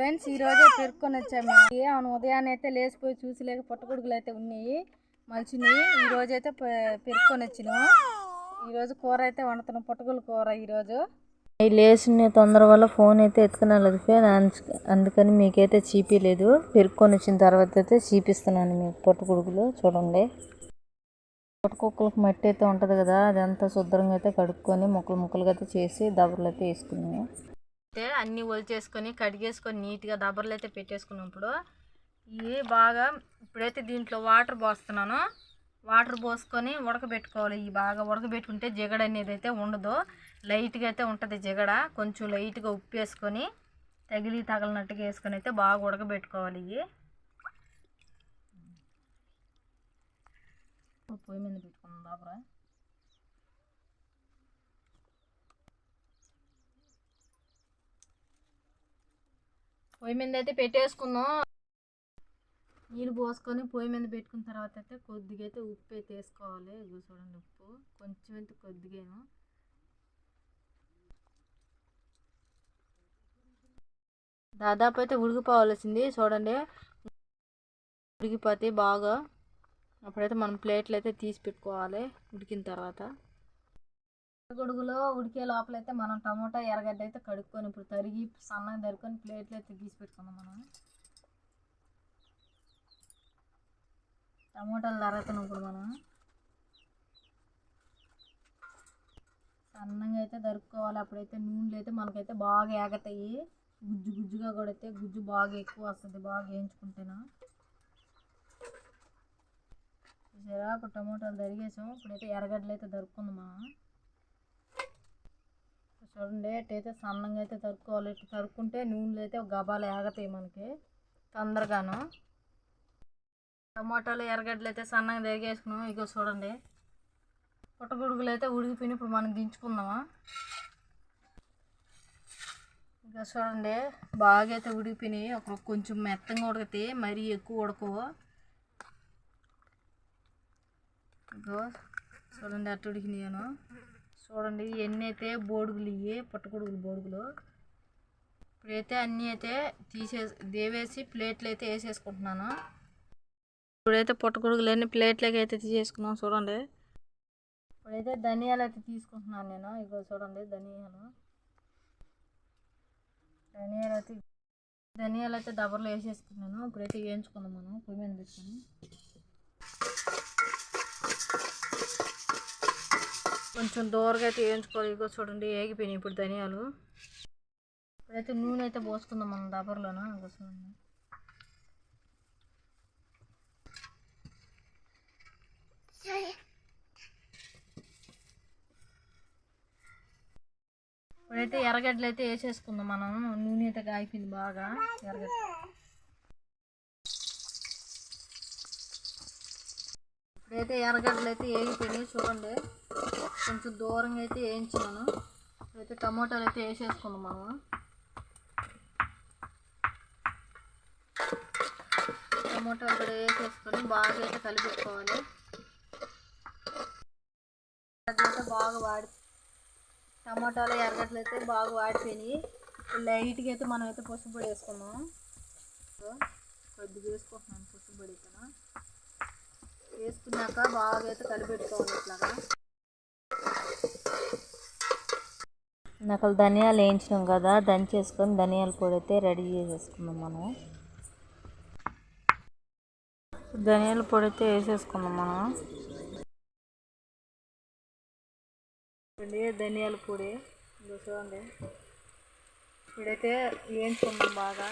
Friends ఈ రోజే పెరుక్కొని వచ్చాము. అవును ఉదయాన్నే అయితే లేచిపోయి చూసిలేక పుట్టగొడుగులు అయితే ఉన్నాయి. మలిచినాయి. ఈరోజు అయితే పె- పెరుక్కొని వచ్చినాము ఈరోజు కూర అయితే వండుతున్నాం పుట్టగొడుగు కూర ఈరోజు లేచిన తొందర వల్ల ఫోన్ అయితే ఎత్తుకునలేదు ఫేన్ అందుకని మీకైతే చీపిలేదు. పెరుక్కొని వచ్చిన తర్వాత అయితే చీపిస్తున్నాను మీకు పొట్టుకుడుకులు చూడండి. పొట్టుకుక్కలకు మట్టి అయితే ఉంటుంది కదా అదంతా శుభ్రంగా అయితే కడుక్కొని ముక్కలు ముక్కలుగా అయితే చేసి దబర్లు అయితే వేసుకున్నాము. అయితే అన్నీ ఒలిచేసుకొని కడిగేసుకొని నీట్గా దబ్బర్లు అయితే పెట్టేసుకున్నాం ఇప్పుడు ఇవి బాగా ఇప్పుడైతే దీంట్లో వాటర్ పోస్తున్నాను. వాటర్ పోసుకొని ఉడకబెట్టుకోవాలి. ఇవి బాగా ఉడకబెట్టుకుంటే జిగడ అనేది అయితే ఉండదు. లైట్గా అయితే ఉంటుంది జిగడ. కొంచెం లైట్గా ఉప్పు వేసుకొని తగిలి తగలనట్టుగా వేసుకొని అయితే బాగా ఉడకబెట్టుకోవాలి ఇవి. పొయ్యి మీద పెట్టుకున్నాం దాపరా పొయ్యి మీద అయితే పెట్టేసుకుందాం నీళ్ళు పోసుకొని పొయ్యి మీద పెట్టుకున్న తర్వాత అయితే కొద్దిగా అయితే ఉప్పు అయితే వేసుకోవాలి. ఇగో చూడండి ఉప్పు. కొంచెం అయితే కొద్దిగాను. దాదాపు అయితే ఉడికిపోవాల్సింది. చూడండి. ఉడికిపోతే బాగా అప్పుడైతే మనం ప్లేట్లు అయితే తీసి పెట్టుకోవాలి. ఉడికిన తర్వాత. గొడుగులో ఉడికే లోపల అయితే మనం టమోటా ఎర్రగడ్డ అయితే కడుక్కొని ఇప్పుడు తరిగి సన్నగా తరుక్కొని ప్లేట్లు అయితే తీసి పెట్టుకుందాం మనం. టమోటాలు తరుగుతున్నాం ఇప్పుడు మనం. సన్నంగా అయితే దరుక్కోవాలి అప్పుడైతే నూనెలు అయితే మనకైతే బాగా ఏగతాయి. గుజ్జు గుజ్జుగా కూడా అయితే గుజ్జు బాగా ఎక్కువ వస్తుంది. బాగా వేయించుకుంటేనా. చూసారా? ఇప్పుడు టమోటాలు తరిగేసాం. ఇప్పుడైతే ఎర్రగడ్డలు అయితే దరుక్కుందాం మనం చూడండి అయితే సన్నంగా అయితే తరుక్కోవాలి. ఇట్లా తరుక్కుంటే నూనెలు అయితే గబాలు ఏగతాయి మనకి తొందరగాను. టమాటాలు ఎర్రగడ్డలు అయితే సన్నగా తిరిగేసుకున్నాం. ఇగో చూడండి పుట్టగొడుగులు అయితే ఉడికిపోయిన ఇప్పుడు మనం దించుకుందామా? ఇక చూడండి బాగా అయితే ఉడికిపోయినాయి. ఒక కొంచెం మెత్తంగా ఉడికితే మరీ ఎక్కువ ఉడకవు. ఇగో చూడండి అట్టు ఉడికినాయను చూడండి ఇవన్నీ అయితే బోడుగులు ఇవి పుట్టగొడుగులు బోడుగులు. ఇప్పుడైతే అన్నీ అయితే తీసే దేవేసి ప్లేట్లు అయితే వేసేసుకుంటున్నాను. ఇప్పుడైతే పుట్టగొడుగులు అన్ని ప్లేట్లకి అయితే తీసేసుకున్నాం చూడండి. ఇప్పుడైతే ధనియాలు అయితే తీసుకుంటున్నాను నేను. ఇగో చూడండి ధనియాలు. ధనియాలు అయితే ధనియాలు అయితే దబర్లో వేసేసుకున్నాను. ఇప్పుడైతే వేయించుకుందాం మనం పొయ్యి మీద పెట్టుకొని. కొంచెం దూరగా అయితే వేయించుకోవాలి. ఇగో చూడండి ఏగిపోయినాయి ఇప్పుడు ధనియాలు. ఇప్పుడైతే నూనె అయితే పోసుకుందాం మనం దబర్లోన? చూడండి. ఇప్పుడైతే ఎర్రగడ్డలు అయితే వేసేసుకుందాం మనం. నూనె అయితే కాగిపోయింది బాగా ఎర్రగడ్డ. ఇప్పుడైతే ఎర్రగడ్డలు అయితే వేగిపోయినాయి చూడండి. కొంచెం దూరంగా అయితే వేయించాను అయితే టమోటాలు అయితే వేసేసుకుందాం మనం టమోటాలు కూడా వేసేసుకొని బాగా అయితే కలిపెట్టుకోవాలి. అయితే బాగా వాడి టమాటాలు ఎర్రగడ్డలు అయితే బాగా వాడిపోయినాయి. లైట్గా అయితే మనం అయితే పసుపు పొడి వేసుకుందాం. కొద్దిగా వేసుకుంటున్నాను పసుపు పొడి ఇక్కడ వేసుకున్నాక బాగా అయితే కలిపెట్టుకోవాలి ఇట్లాగా. నకలు ధనియాలు వేయించినాం కదా దంచేసుకొని ధనియాల పొడి అయితే రెడీ చేసేసుకున్నాం మనం. ధనియాల పొడి అయితే వేసేసుకున్నాం మనం. ధనియాల పొడి. ఇదిగో చూడండి. ఇప్పుడైతే వేయించుకున్నాం బాగా.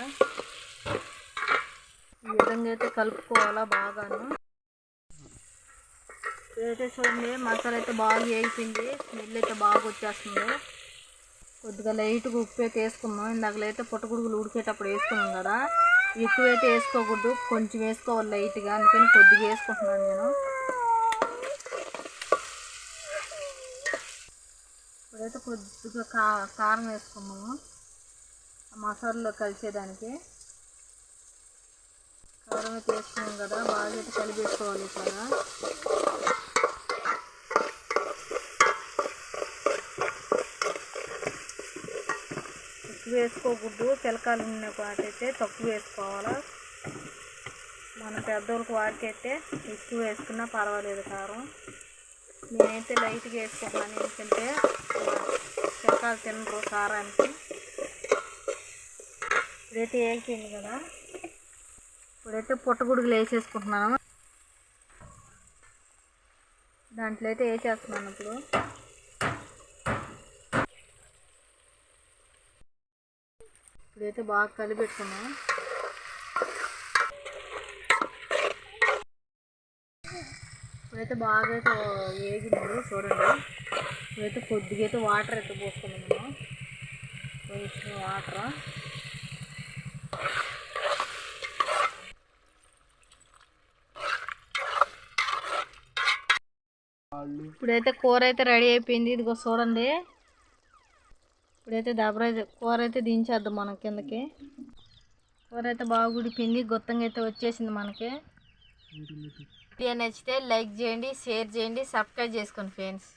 ఈ విధంగా అయితే కలుపుకోవాలా బాగాను. ఇప్పుడైతే చూడండి మసాలా అయితే బాగా వేగిపోయింది స్మెల్ అయితే బాగా వచ్చేస్తుంది. కొద్దిగా లైట్గా ఉప్పు అయితే వేసుకున్నాం ఇందాకలైతే అయితే ఉడికేటప్పుడు వేసుకున్నాం కదా. ఎక్కువైతే వేసుకోకూడదు. కొంచెం వేసుకోవాలి లైట్గా. అందుకని కొద్దిగా వేసుకుంటున్నాను నేను. ఇప్పుడైతే కొద్దిగా కా కారం వేసుకున్నాము ఆ మసాలాలో కలిసేదానికి. కారం అయితే వేసుకున్నాం కదా. బాగా అయితే కలిపేసుకోవాలి ఇట్లాగా వేసుకోకూడదు. పిలకాలు ఉన్న వాటైతే తక్కువ వేసుకోవాలా. మన పెద్దోళ్ళకి వాటికైతే ఎక్కువ వేసుకున్నా పర్వాలేదు కారం. నేనైతే లైట్గా వేసుకుంటున్నాను. ఎందుకంటే పిలకాలు తినరు కారానికి. ఇప్పుడైతే వేసింది కదా. ఇప్పుడైతే పుట్టగుడుగులు వేసేసుకుంటున్నాను దాంట్లో అయితే వేసేస్తున్నాను ఇప్పుడు. ఇప్పుడైతే బాగా కలిపెట్టుకున్నాం. ఇప్పుడైతే బాగా అయితే వేగింది చూడండి. ఇప్పుడైతే కొద్దిగా అయితే వాటర్ అయితే పోసుకున్నాం మనం. కొంచెం వాటర్. ఇప్పుడైతే కూర అయితే రెడీ అయిపోయింది. ఇదిగో చూడండి. ఇప్పుడైతే దబర కూర అయితే దించేద్దాం మన కిందకి. కూర అయితే బాగా ఉడిపోయింది గొత్తంగా అయితే వచ్చేసింది మనకి. వీడియో నచ్చితే లైక్ చేయండి షేర్ చేయండి సబ్స్క్రైబ్ చేసుకోండి ఫ్రెండ్స్.